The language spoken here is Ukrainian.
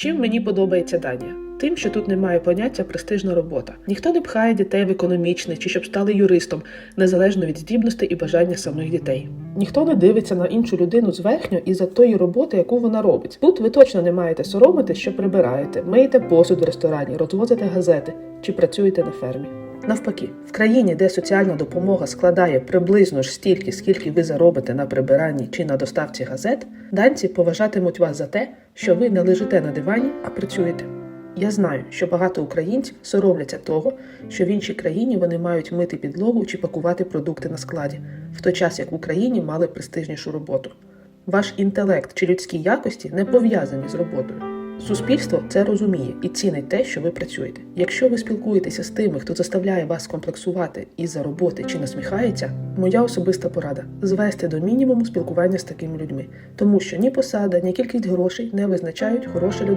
Чим мені подобається Данія? Тим, що тут немає поняття престижна робота. Ніхто не пхає дітей в економічне чи щоб стали юристом, незалежно від здібностей і бажання самих дітей. Ніхто не дивиться на іншу людину зверхньо і за тої роботи, яку вона робить. Тут ви точно не маєте соромити, що прибираєте, миєте посуд в ресторані, розвозите газети чи працюєте на фермі. Навпаки, в країні, де соціальна допомога складає приблизно ж стільки, скільки ви заробите на прибиранні чи на доставці газет, данці поважатимуть вас за те, що ви не лежите на дивані, а працюєте. Я знаю, що багато українців соромляться того, що в іншій країні вони мають мити підлогу чи пакувати продукти на складі, в той час як в Україні мали престижнішу роботу. Ваш інтелект чи людські якості не пов'язані з роботою. Суспільство це розуміє і цінить те, що ви працюєте. Якщо ви спілкуєтеся з тими, хто заставляє вас комплексувати із-за роботи чи насміхається, моя особиста порада звести до мінімуму спілкування з такими людьми, тому що ні посада, ні кількість грошей не визначають хороша людина.